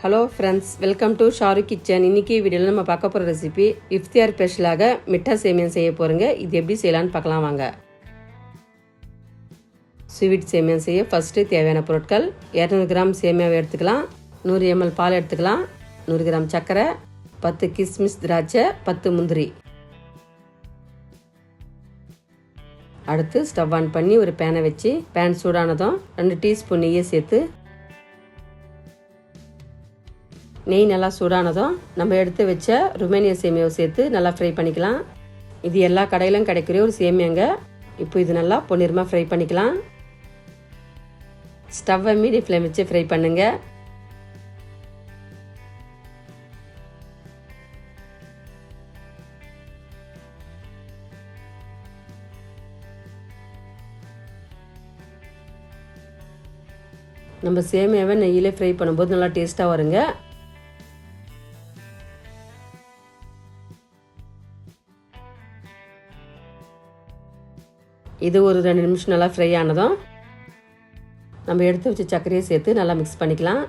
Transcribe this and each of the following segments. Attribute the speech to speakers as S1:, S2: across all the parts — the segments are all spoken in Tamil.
S1: Hello friends welcome to Sharu kitchen இன்னைக்கு வீடியோவில் நம்ம பார்க்க போகிற ரெசிபி இஃப்தியார் ஸ்பெஷலாக மிட்டா சேமியன் செய்ய போகிறோங்க இது எப்படி செய்யலான்னு பார்க்கலாம் வாங்க. ஸ்வீட் சேமியன் செய்ய ஃபஸ்ட்டு தேவையான பொருட்கள் இரநூறு கிராம் சேமியாவை எடுத்துக்கலாம். நூறு எம்எல் பால் எடுத்துக்கலாம். நூறு கிராம் சர்க்கரை பத்து கிஸ்மிஸ் திராட்சை பத்து முந்திரி. அடுத்து ஸ்டவ் ஆன் பண்ணி ஒரு பேனை வச்சு பேன் சூடானதும் ரெண்டு டீஸ்பூன் நெய்யை சேர்த்து நெய் நல்லா சூடானதும் நம்ம எடுத்து வச்ச ருமேனிய சேமியாவை சேர்த்து நல்லா ஃப்ரை பண்ணிக்கலாம். இது எல்லா கடையிலும் கிடைக்கிற ஒரு சேமியாங்க. இப்போ இது நல்லா பொன்னிறமாக ஃப்ரை பண்ணிக்கலாம். ஸ்டவ்வை மீடியம் ஃப்ளேம் வச்சு ஃப்ரை பண்ணுங்க. நம்ம சேமியாவை நெய்யிலே ஃப்ரை பண்ணும்போது நல்லா டேஸ்ட்டாக வருங்க. இது ஒரு ரெண்டு நிமிஷம் நல்லா ஃப்ரை ஆனதும் நம்ம எடுத்து வச்ச சர்க்கரையை சேர்த்து நல்லா மிக்ஸ் பண்ணிக்கலாம்.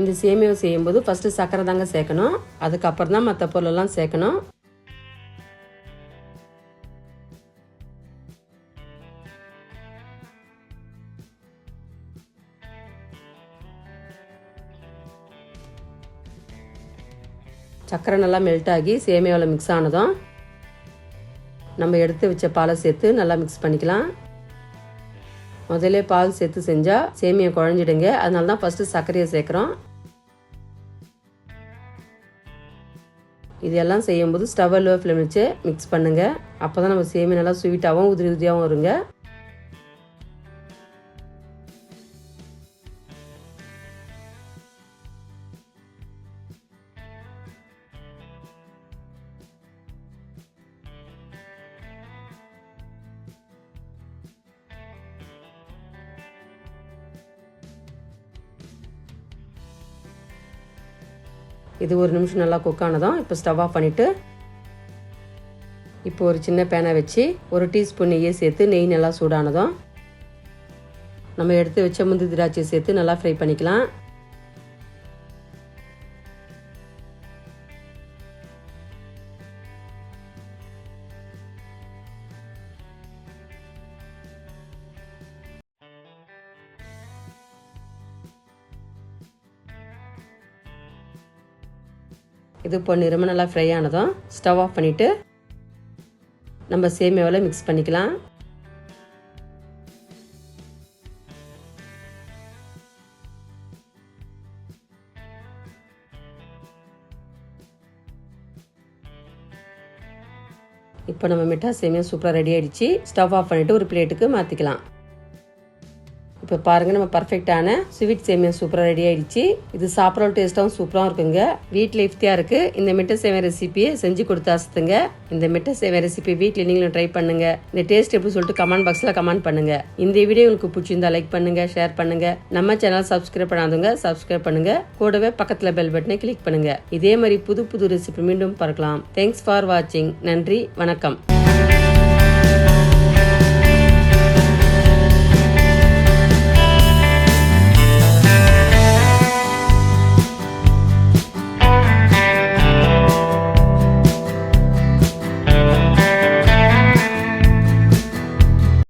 S1: இந்த சேமியாவை செய்யும்போது ஃபஸ்ட்டு சர்க்கரை தாங்க சேர்க்கணும். அதுக்கப்புறம் தான் மற்ற பொருளெல்லாம் சேர்க்கணும். சர்க்கரை நல்லா மெல்ட் ஆகி சேமியாவில் மிக்ஸ் ஆனதும் நம்ம எடுத்து வச்ச பாலை சேர்த்து நல்லா மிக்ஸ் பண்ணிக்கலாம். முதல்ல பால் சேர்த்து செஞ்சால் சேமியை குழஞ்சிடுங்க. அதனால தான் ஃபஸ்ட்டு சர்க்கரையை சேர்க்குறோம். இதெல்லாம் செய்யும்போது ஸ்டவ்வில் ஃப்ளேம் வச்சு மிக்ஸ் பண்ணுங்கள் அப்போ தான் நம்ம சேமியா நல்லா ஸ்வீட்டாகவும் உதிரி உதிரியாகவும் வருங்க. இது ஒரு நிமிஷம் நல்லா குக் ஆனதும் இப்போ ஸ்டவ் ஆஃப் பண்ணிவிட்டு இப்போ ஒரு சின்ன பேனை வச்சு ஒரு டீஸ்பூன் நெய்யை சேர்த்து நெய் நல்லா சூடானதும் நம்ம எடுத்து வச்ச முந்திரி திராட்சை சேர்த்து நல்லா ஃப்ரை பண்ணிக்கலாம். இது பொன்னிறமாக நல்லா ஃப்ரை ஆனதும் ஸ்டவ் ஆஃப் பண்ணிவிட்டு நம்ம சேமியாவில் மிக்ஸ் பண்ணிக்கலாம். இப்போ நம்ம மிட்டா சேமியா சூப்பராக ரெடி ஆகிடுச்சு ஸ்டவ் ஆஃப் பண்ணிவிட்டு ஒரு பிளேட்டுக்கு மாற்றிக்கலாம் இப்போ பாருங்கள் நம்ம பர்ஃபெக்டான ஸ்வீட் சேமியா சூப்பராக ரெடி ஆயிடுச்சு. இது சாப்பிட்ற டேஸ்ட்டாகவும் சூப்பராக இருக்குங்க. வீட்டில் இஃப்தியாக இருக்குது இந்த மிட்டை சேவை ரெசிபியை செஞ்சு கொடுத்து அசத்துங்க. இந்த மிட்டை சேவை ரெசிபி வீட்டில் நீங்களும் ட்ரை பண்ணுங்க. இந்த டேஸ்ட் எப்படி சொல்லிட்டு கமெண்ட் பாக்ஸில் கமெண்ட் பண்ணுங்க. இந்த வீடியோ உங்களுக்கு பிடிச்சிருந்தா லைக் பண்ணுங்க ஷேர் பண்ணுங்க. நம்ம சேனல் சப்ஸ்கிரைப் பண்ணாதவங்க சப்ஸ்கிரைப் பண்ணுங்க. கூடவே பக்கத்தில் பெல் பட்டனை கிளிக் பண்ணுங்க. இதே மாதிரி புது புது ரெசிபி மீண்டும் பார்க்கலாம் தேங்க்ஸ் ஃபார் வாட்சிங் நன்றி வணக்கம்.